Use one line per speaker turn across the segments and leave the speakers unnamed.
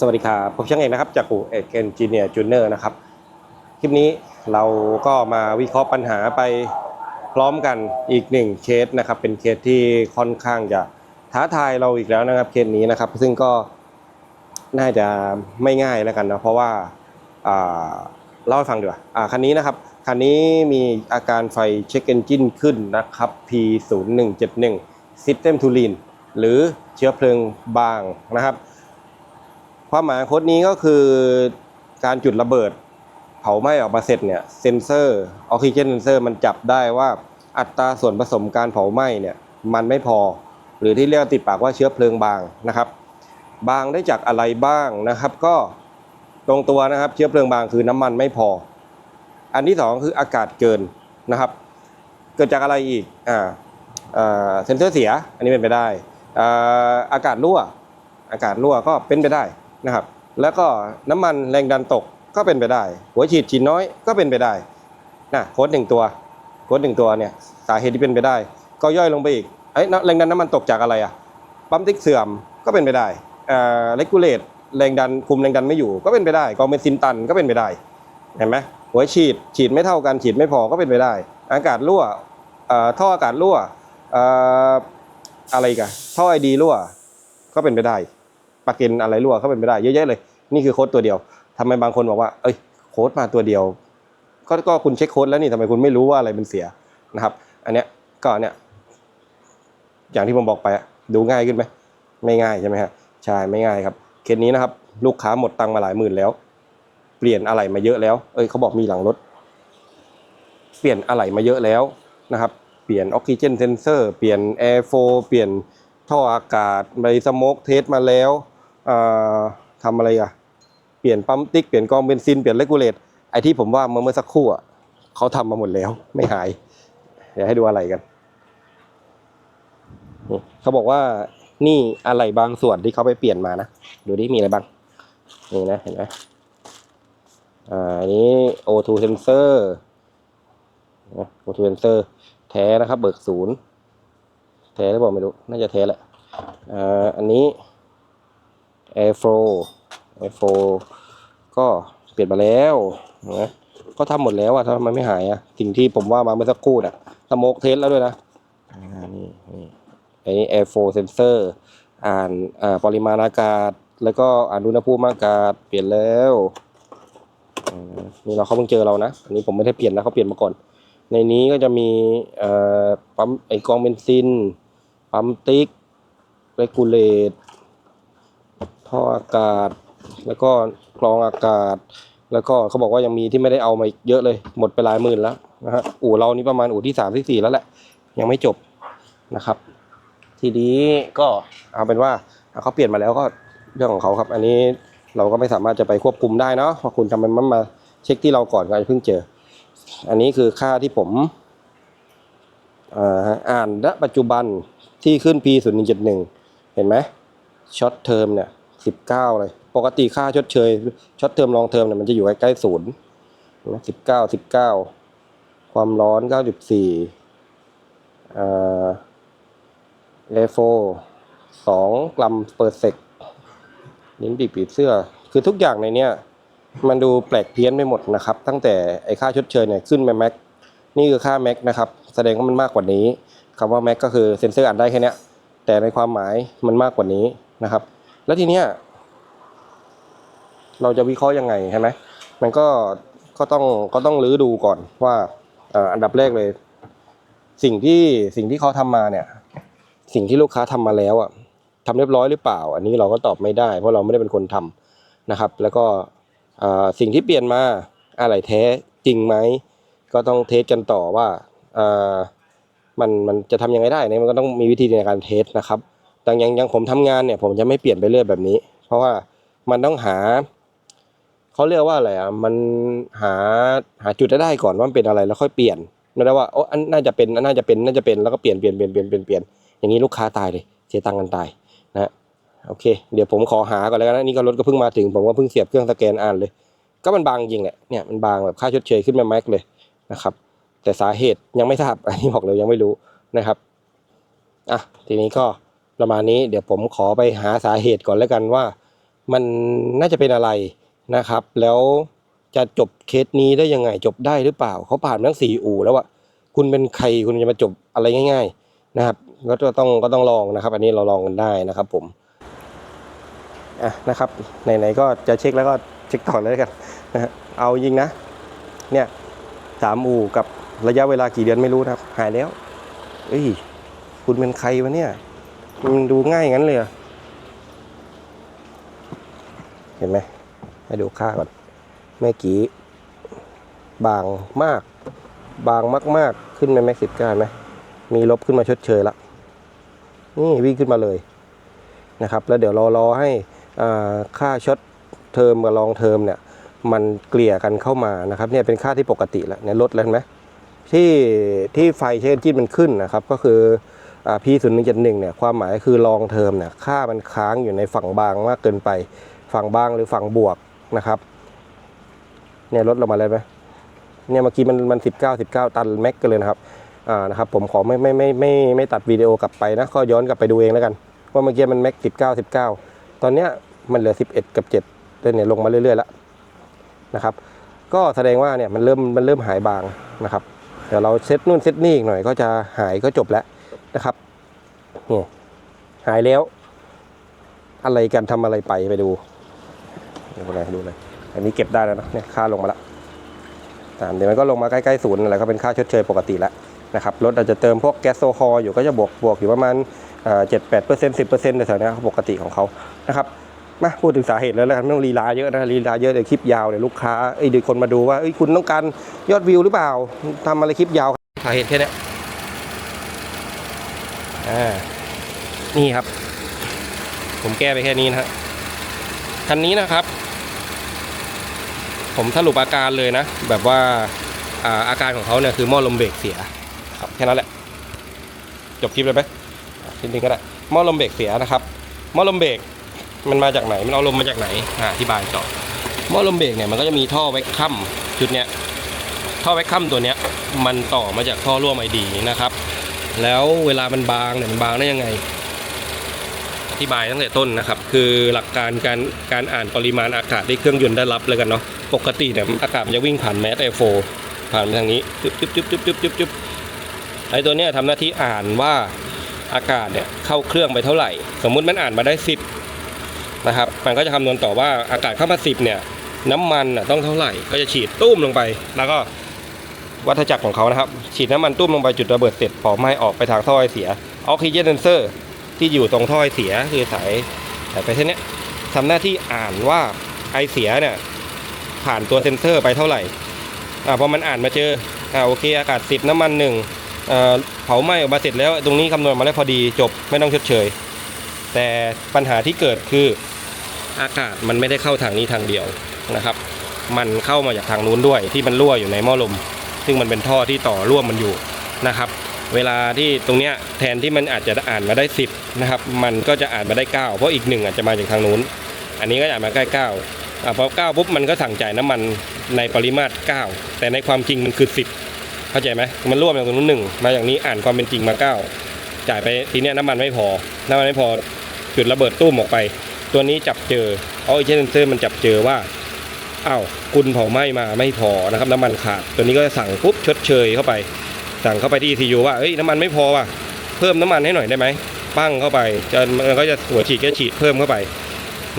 สวัสดีครับผมช่างเอกนะครับจากอู่เอกเอนจิเนียร์จูเนอร์นะครับ คลิปนี้เราก็มาวิเคราะห์ปัญหาไปพร้อมกันอีกหนึ่งเคสนะครับ เป็นเคสที่ค่อนข้างจะท้าทายเราอีกแล้วนะครับเคสนี้นะครับ ซึ่งก็น่าจะไม่ง่ายแล้วกันนะเพราะว่าเล่าให้ฟังดีกว่าคันนี้นะครับคันนี้มีอาการไฟเช็คเอนจินขึ้นนะครับ P0171 System to Lean หรือเชื้อเพลิงบางนะครับ ความหมายโค้ดนี้ก็คือการจุดระเบิด เผาไหม้ออกมาเสร็จเนี่ยเซนเซอร์ออกซิเจนเซนเซอร์มันจับได้ว่าอัตราส่วนผสมการเผาไหม้เนี่ยมันไม่พอ หรือที่เรียกติดปากว่าเชื้อเพลิงบางนะครับ บางได้จากอะไรบ้างนะครับ ก็ตรงตัวนะครับเชื้อเพลิงบางคือน้ำมันไม่พอ อันที่สองคืออากาศเกินนะครับ เกิดจากอะไรอีกอ่าเซนเซอร์เสีย อันนี้เป็นไปได้ อากาศรั่ว อากาศรั่วก็เป็นไปได้ นะครับ แล้วก็น้ำมันแรงดันตกก็เป็นไปได้ หัวฉีดฉีดน้อยก็เป็นไปได้นะโค้ดหนึ่งตัวโค้ดหนึ่งตัวเนี่ยสาเหตุที่เป็นไปได้ ก็ย่อยลงไปอีกเอ้แรงดันน้ำมันตกจากอะไรอะปั๊มติ๊กเสื่อมก็เป็นไปได้อ่าเลกูเลตแรงดันคุมแรงดันไม่อยู่ก็เป็นไปได้กองเบนซินตันก็เป็นไปได้เห็นไหมหัวฉีดฉีดไม่เท่ากันฉีดไม่พอก็เป็นไปได้ อากาศรั่วอ่อท่ออากาศรั่วอ่ออะไรกันท่อไอดีรั่วก็เป็นไปได้ ปลักเกนอะไรรั่วก็เป็นไปได้เยอะแยะเลย นี่คือโค้ดตัวเดียวทำไมบางคนบอกว่า เอ้ยโค้ดมาตัวเดียว ก็ก็คุณเช็คโค้ดแล้วนี่ทำไมคุณไม่รู้ว่าอะไรมันเสียนะครับ อันเนี้ยก็เนี่ยอย่างที่ผมบอกไปดูง่ายขึ้นไหมไม่ง่ายใช่ไหมฮะใช่ไม่ง่ายครับเคสนี้นะครับ ลูกค้าหมดตังค์มาหลายหมื่นแล้ว เปลี่ยนอะไรมาเยอะแล้ว เอ้ยเขาบอกมีหลังรถ เปลี่ยนอะไรมาเยอะแล้วนะครับ เปลี่ยนออกซิเจนเซนเซอร์เปลี่ยนแอร์โฟเปลี่ยนท่ออากาศไปสโมกเทสมาแล้ว ทำอะไรอะเปลี่ยนปั๊มติ๊กเปลี่ยนกองเบนซินเปลี่ยนเลกูเลตไอที่ผมว่าเมื่อเมื่อสักครู่อะเขาทำมาหมดแล้วไม่หาย เดี๋ยวให้ดูอะไรกันเขาบอกว่านี่อะไรบางส่วนที่เขาไปเปลี่ยนมานะดูดิมีอะไรบ้างนี่นะเห็นไหมอ่าอันนี้ O2 sensor O2 sensor แท้นะครับ เบิกศูนย์แท้หรือเปล่าไม่รู้ น่าจะแท้แหละอ่าอันนี้ Airflow Airflow ก็เปลี่ยนมาแล้วนะก็ทำหมดแล้วอะทำไมไม่หายอะสิ่งที่ผมว่ามาเมื่อสักครู่น่ะสโมกเทสแล้วด้วยนะอ่านี่นี่อันนี้ Airflow sensor อ่านอ่าปริมาณอากาศ แล้วก็อ่านอุณหภูมิอากาศเปลี่ยนแล้วอ่านี่เราเขาเพิ่งเจอเรานะอันนี้ผมไม่ได้เปลี่ยนนะเขาเปลี่ยนมาก่อน ในนี้ก็จะมีเอ่อปั๊มไอกองเบนซินปั๊มติ๊กเรกูเลต ท่ออากาศ แล้วก็กรองอากาศ แล้วก็เขาบอกว่ายังมีที่ไม่ได้เอามาอีกเยอะเลย หมดไปหลายหมื่นแล้วนะฮะอู่เรานี่ประมาณอู่ที่สามที่สี่แล้วแหละ ยังไม่จบนะครับ ทีนี้ก็เอาเป็นว่าเขาเปลี่ยนมาแล้วก็เรื่องของเขาครับ อันนี้เราก็ไม่สามารถจะไปควบคุมได้เนาะเพราะคุณทำมันมาเช็คที่เราก่อนก็จะเพิ่งเจอ อันนี้คือค่าที่ผมอ่าอ่านณปัจจุบันที่ขึ้น P 0 1 7 1เห็นไหมช็อตเทอมเนี่ย สิบเก้าเลย ปกติค่าชดเชยช็อตเทอมลองเทอมเนี่ยมันจะอยู่ใกล้ๆศูนย์สิบเก้าสิบเก้าความร้อนเก้าสิบสี่อ่าเอโฟสองกรัมเปอร์เซกลิ้นปีกผีเสื้อ คือทุกอย่างในเนี้ยมันดูแปลกเพี้ยนไปหมดนะครับ ตั้งแต่ไอค่าชดเชยเนี่ยขึ้นไปแม็กนี่คือค่าแม็กนะครับแสดงว่ามันมากกว่านี้คำว่าแม็กก็คือเซนเซอร์อ่านได้แค่นี้แต่ในความหมายมันมากกว่านี้นะครับ แล้วทีเนี้ยเราจะวิเคราะห์ยังไงใช่ไหมมันก็ก็ต้องก็ต้องรื้อดูก่อนว่าอันดับแรกเลย สิ่งที่สิ่งที่เขาทำมาเนี่ย สิ่งที่ลูกค้าทำมาแล้วอะทำเรียบร้อยหรือเปล่า อันนี้เราก็ตอบไม่ได้ เพราะเราไม่ได้เป็นคนทำนะครับ แล้วก็สิ่งที่เปลี่ยนมาอะไรแท้จริงไหมก็ต้องเทสกันต่อว่าอ่ามันมันจะทำยังไงได้เนี่ยมันก็ต้องมีวิธีในการเทสนะครับ แต่อย่างอย่างผมทำงานเนี่ยผมจะไม่เปลี่ยนไปเรื่อยแบบนี้ เพราะว่ามันต้องหาเขาเรียกว่าอะไรอะมันหาหาจุดได้ก่อนว่ามันเป็นอะไรแล้วค่อยเปลี่ยนไม่ได้ว่าโอ้อันน่าจะเป็นอันน่าจะเป็นน่าจะเป็นแล้วก็เปลี่ยนเปลี่ยนเปลี่ยนเปลี่ยนเปลี่ยนเปลี่ยนอย่างนี้ลูกค้าตายเลยเสียตังค์กันตายนะฮะโอเค เดี๋ยวผมขอหาก่อนแล้วกันนะนี่ก็รถก็เพิ่งมาถึง ผมก็เพิ่งเสียบเครื่องสแกนอ่านเลย ก็มันบางจริงแหละเนี่ยมันบางแบบค่าชดเชยขึ้นมาแม็กเลยนะครับ แต่สาเหตุยังไม่ทราบอันนี้บอกเลยยังไม่รู้นะครับอะทีนี้ก็ ประมาณนี้เดี๋ยวผมขอไปหาสาเหตุก่อนแล้วกันว่า มันน่าจะเป็นอะไรนะครับ แล้วจะจบเคสนี้ได้ยังไงจบได้หรือเปล่าเขาผ่านทั้งสี่อู่แล้วอะคุณเป็นใครคุณจะมาจบอะไรง่าย ๆนะครับ ก็ต้องก็ต้องลองนะครับ อันนี้เราลองกันได้นะครับ ผมอะนะครับไหนๆก็จะเช็คแล้วก็เช็คต่อเลยแล้วกันนะฮะเอายิงนะ เนี่ยสามอู่กับระยะเวลากี่เดือนไม่รู้นะครับ หายแล้ว เอ้ย คุณเป็นใครวะเนี่ย มันดูง่ายงั้นเลยเหรอเห็นไหมให้ดูค่าก่อนเมื่อกี้ บางมาก บางมากๆ ขึ้นไปแม็กสิบเก้าไหมมีลบขึ้นมาชดเชยละนี่วิ่งขึ้นมาเลยนะครับ แล้วเดี๋ยวรอรอให้ค่าช็อตเทอมกับลองเทอมเนี่ยมันเกลี่ยกันเข้ามานะครับเนี่ยเป็นค่าที่ปกติแล้วเนี่ยลดแล้วเห็นไหมที่ที่ไฟเชนจิ้นมันขึ้นนะครับ ก็คือ อ่า P 0 1 7 1เนี่ยความหมายคือลองเทอมเนี่ยค่ามันค้างอยู่ในฝั่งบางมากเกินไป ฝั่งบางหรือฝั่งบวกนะครับเนี่ยลดลงมาเลยไหมเนี่ยเมื่อกี้มันมันสิบเก้าสิบเก้าตันแม็กกันเลยนะครับอ่านะครับผมขอไม่ไม่ไม่ไม่ไม่ไม่ตัดวิดีโอกลับไปนะก็ย้อนกลับไปดูเองแล้วกัน ว่าเมื่อกี้มันแม็กสิบเก้าสิบเก้าตอนเนี้ยมันเหลือสิบเอ็ดกับเจ็ดเนี่ยลงมาเรื่อยๆแล้วนะครับ ก็แสดงว่าเนี่ยมันเริ่มมันเริ่มหายบางนะครับ เดี๋ยวเราเซตนู่นเซตนี่อีกหน่อยก็จะหายก็จบแล้ว นะครับนี่หายแล้ว อะไรกันทำอะไรไปไปดูดูเลยดูเลยอันนี้เก็บได้แล้วนะเนี่ยค่าลงมาแล้วอ่เดี๋ยวมันก็ลงมาใกล้ๆศูนย์อะไรก็เป็นค่าชดเชยปกติแล้วนะครับรถอาจจะเติมพวกแก๊สโซฮอล์อยู่ก็จะบวกบวกอยู่ประมาณเจ็ดแปดเปอร์เซ็นต์สิบเปอร์เซ็นต์ในแถวนี้ปกติของเขานะครับมาพูดถึงสาเหตุแล้วแล้วกันไม่ต้องลีลาเยอะนะลีลาเยอะเดี๋ยวคลิปยาวเดี๋ยวลูกค้าเอ้ยเดี๋ยวคนมาดูว่าเอ้ยคุณต้องการยอดวิวหรือเปล่าทำอะไรคลิปยาวสาเหตุแค่นี้ อ่านี่ครับ ผมแก้ไปแค่นี้นะฮะคันนี้นะครับ ผมสรุปอาการเลยนะ แบบว่าอ่าอาการของเขาเนี่ยคือหม้อลมเบรกเสียครับแค่นั้นแหละ จบคลิปเลยไหมอะทีนี้ก็ได้หม้อลมเบรกเสียนะครับหม้อลมเบรกมันมาจากไหนมันเอาลมมาจากไหนอ่าอธิบายต่อหม้อลมเบรกเนี่ยมันก็จะมีท่อไว้ค่ำชุดเนี้ยท่อไว้ค่ำตัวเนี้ยมันต่อมาจากท่อร่วมไอดีนะครับ แล้วเวลามันบางเนี่ยมันบางได้ยังไง อธิบายตั้งแต่ต้นนะครับ คือหลักการการการอ่านปริมาณอากาศที่เครื่องยนต์ได้รับเลยกันเนาะปกติเนี่ยอากาศมันจะวิ่งผ่านแมสไอโฟผ่านไปทางนี้จุ๊บจุ๊บจุ๊บจุ๊บจุ๊บจุ๊บจุ๊บไอตัวเนี้ยทำหน้าที่อ่านว่าอากาศเนี่ยเข้าเครื่องไปเท่าไหร่ สมมุติมันอ่านมาได้ 10นะครับมันก็จะคำนวณต่อว่าอากาศเข้ามา 10เนี่ยน้ำมันน่ะต้องเท่าไหร่ก็จะฉีดตุ้มลงไป แล้วก็ วัฏจักรของเขานะครับ ฉีดน้ำมันตุ้มลงไปจุดระเบิดเสร็จเผาไหม้ออกไปทางท่อไอเสียออกซิเจนเซนเซอร์ ที่อยู่ตรงท่อไอเสียคือสายสายไปเส้นนี้ทำหน้าที่อ่านว่าไอเสียเนี่ยผ่านตัวเซ็นเซอร์ไปเท่าไหร่อ่าพอมันอ่านมาเจออ่าโอเคอากาศสิบน้ำมันหนึ่งเอ่อเผาไหม้ออกมาเสร็จแล้ว ตรงนี้คำนวณมาแล้วพอดีจบไม่ต้องชดเชย แต่ปัญหาที่เกิดคืออากาศมันไม่ได้เข้าทางนี้ทางเดียวนะครับ มันเข้ามาจากทางนู้นด้วยที่มันรั่วอยู่ในหม้อลม ซึ่งมันเป็นท่อที่ต่อร่วมมันอยู่นะครับ เวลาที่ตรงเนี้ยแทนที่มันอาจจะอ่านมาได้ 10นะครับมันก็จะอ่านมาได้ 9 เพราะอีกหนึ่งอาจจะมาจากทางนู้น อันนี้ก็อ่านมาใกล้9อ่าพอ9ปุ๊บมันก็สั่งจ่ายน้ำมันในปริมาตร 9 แต่ในความจริงมันคือ 10 เข้าใจไหมมันร่วมจากตรงนู้นหนึ่งมาอย่างนี้อ่านความเป็นจริงมา 9 จ่ายไปทีเนี้ยน้ำมันไม่พอ น้ำมันไม่พอจุดระเบิดตุ้มออกไป ตัวนี้จับเจอเอาไอเจนเซอร์มันจับเจอว่า อ้าวคุณเผาไหม้มาไม่พอนะครับน้ำมันขาด ตัวนี้ก็จะสั่งปุ๊บชดเชยเข้าไป สั่งเข้าไปที่ ECU ว่าเอ้ยน้ำมันไม่พอว่ะเพิ่มน้ำมันให้หน่อยได้ไหมปั้งเข้าไปจะมันก็จะหัวฉีดก็ฉีดเพิ่มเข้าไป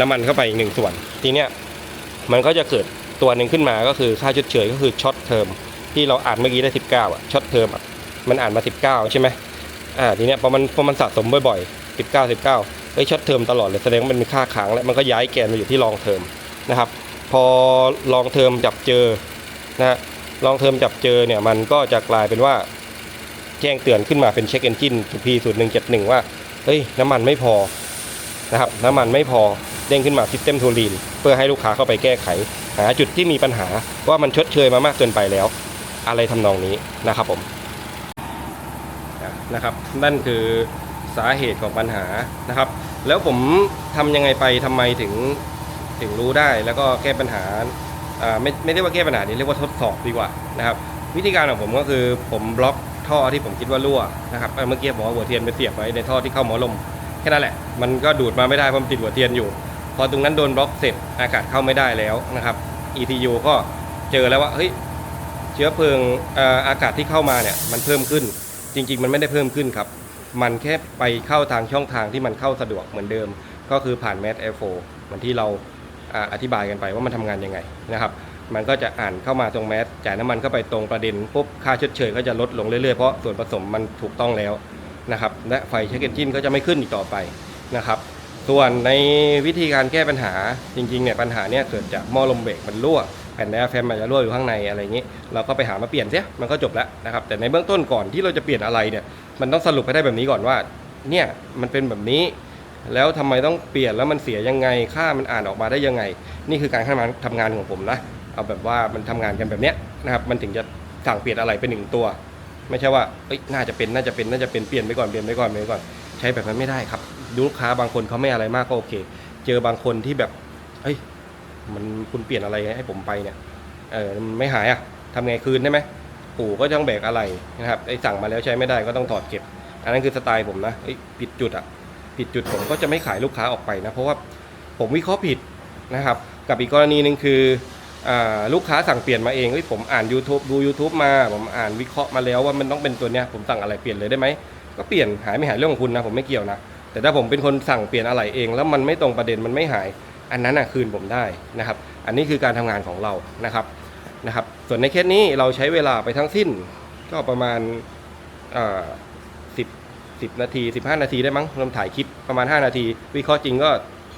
น้ำมันเข้าไปอีกหนึ่งส่วน ทีเนี้ยมันก็จะเกิดตัวหนึ่งขึ้นมาก็คือค่าชดเชยก็คือช็อตเทอมที่เราอ่านเมื่อกี้ได้ 19อะช็อตเทอมอะมันอ่านมา 19 ใช่ไหมอ่าทีเนี้ยพอมันพอมันสะสมบ่อยๆ19 19เอ้ยช็อตเทอมตลอดเลยแสดงว่ามันมีค่าค้างแล้วมันก็ย้ายแกนมาอยู่ที่ลองเทอมนะครับ พอลองเทอมจับเจอนะฮะลองเทอมจับเจอเนี่ยมันก็จะกลายเป็นว่าแจ้งเตือนขึ้นมาเป็นเช็คเอนจินพีศูนย์หนึ่งเจ็ดหนึ่งว่าเฮ้ยน้ำมันไม่พอนะครับน้ำมันไม่พอเด้งขึ้นมาซิสเต็มทูลีนเพื่อให้ลูกค้าเข้าไปแก้ไขหาจุดที่มีปัญหาว่ามันชดเชยมามากเกินไปแล้ว อะไรทำนองนี้นะครับผมนะครับนั่นคือสาเหตุของปัญหานะครับ แล้วผมทำยังไงไปทำไมถึง ถึงรู้ได้แล้วก็แก้ปัญหาไม่ไม่ได้ว่าแก้ปัญหานี้เรียกว่าทดสอบดีกว่านะครับวิธีการของผมก็คือผมบล็อกท่อที่ผมคิดว่ารั่วนะครับอ่าเมื่อกี้ผมเอาหัวเทียนไปเสียบไว้ในท่อที่เข้าหมอลมแค่นั้นแหละ มันก็ดูดมาไม่ได้เพราะมันติดหัวเทียนอยู่ พอตรงนั้นโดนบล็อกเสร็จอากาศเข้าไม่ได้แล้วนะครับ ETU ก็เจอแล้วว่าเฮ้ยเชื้อเพลิงอากาศที่เข้ามาเนี่ยมันเพิ่มขึ้น จริง ๆ มันไม่ได้เพิ่มขึ้นครับ มันแค่ไปเข้าทางช่องทางที่มันเข้าสะดวกเหมือนเดิม ก็คือผ่าน m a s Air f l o w เหมือนที่เรา อธิบายกันไปว่ามันทำงานยังไงนะครับ มันก็จะอ่านเข้ามาตรงแมสจ่ายน้ำมันเข้าไปตรงประเด็นปุ๊บค่าชดเชยก็จะลดลงเรื่อยๆเพราะส่วนผสมมันถูกต้องแล้วนะครับและไฟเช็คเอนจินก็จะไม่ขึ้นอีกต่อไปนะครับส่วนในวิธีการแก้ปัญหาจริงๆเนี่ยปัญหาเนี่ยเกิดจากหม้อลมเบรกมันรั่วแผ่นไดอะแฟมมันจะรั่วอยู่ข้างในอะไรอย่างนี้ เราก็ไปหามาเปลี่ยนเสียมันก็จบแล้วนะครับแต่ในเบื้องต้นก่อนที่เราจะเปลี่ยนอะไรเนี่ยมันต้องสรุปให้ได้แบบนี้ก่อนว่าเนี่ยมันเป็นแบบนี้ แล้วทำไมต้องเปลี่ยนแล้วมันเสียยังไงค่ามันอ่านออกมาได้ยังไง นี่คือการทำงานทำงานของผมนะเอาแบบว่ามันทำงานกันแบบเนี้ยนะครับมันถึงจะสั่งเปลี่ยนอะไรเป็นหนึ่งตัว ไม่ใช่ว่าเอ้ยน่าจะเป็นน่าจะเป็นน่าจะเป็นเปลี่ยนไปก่อนเปลี่ยนไปก่อนเปลี่ยนไปก่อนใช้แบบนั้นไม่ได้ครับ ดูลูกค้าบางคนเขาไม่อะไรมากก็โอเค เจอบางคนที่แบบเฮ้ยมันคุณเปลี่ยนอะไรให้ผมไปเนี่ยเออมันไม่หายอะทำไงคืนได้ไหมปู่ก็ต้องแบกอะไรนะครับไอ้สั่งมาแล้วใช้ไม่ได้ก็ต้องถอดเก็บ อันนั้นคือสไตล์ผมนะเอ้ยผิดจุดอะ ผิดจุดผมก็จะไม่ขายลูกค้าออกไปนะเพราะว่าผมวิเคราะห์ผิดนะครับ กับอีกกรณีหนึ่งคืออลูกค้าสั่งเปลี่ยนมาเองเฮ้ยผมอ่าน YouTube ดู YouTube มา ผมอ่านวิเคราะห์มาแล้วว่ามันต้องเป็นตัวเนี้ยผมสั่งอะไรเปลี่ยนเลยได้ไหมก็เปลี่ยนหายไม่หายเรื่องของคุณนะผมไม่เกี่ยวนะแต่ถ้าผมเป็นคนสั่งเปลี่ยนอะไรเอง แล้วมันไม่ตรงประเด็นมันไม่หาย อันนั้นน่ะคืนผมได้นะครับ อันนี้คือการทำงานของเรานะครับนะครับ ส่วนในเคสนี้เราใช้เวลาไปทั้งสิ้น ก็ประมาณ สิบนาทีสิบห้านาทีได้มั้งรวมถ่ายคลิปประมาณห้านาที วิเคราะห์จริงก็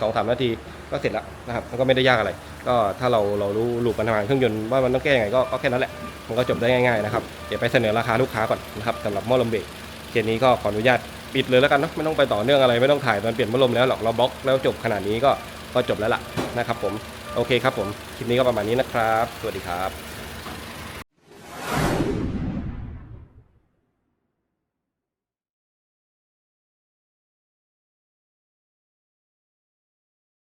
สองสามนาทีก็เสร็จแล้วนะครับมันก็ไม่ได้ยากอะไร ก็ถ้าเราเรารู้ลูกปัญหาเครื่องยนต์ว่ามันต้องแก้ยังไงก็แค่นั้นแหละ มันก็จบได้ง่ายๆนะครับเดี๋ยวไปเสนอราคาลูกค้าก่อนนะครับสำหรับหม้อลมเบรกเคสนี้ก็ขออนุญาตปิดเลยแล้วกันเนาะไม่ต้องไปต่อเนื่องอะไรไม่ต้องถ่ายมันเปลี่ยนพัดลมแล้วหรอกเราบล็อกแล้วจบขนาดนี้ก็ก็จบแล้วล่ะนะครับผมโอเคครับผมคลิปนี้ก็ประมาณนี้นะครับ สวัสดีครับ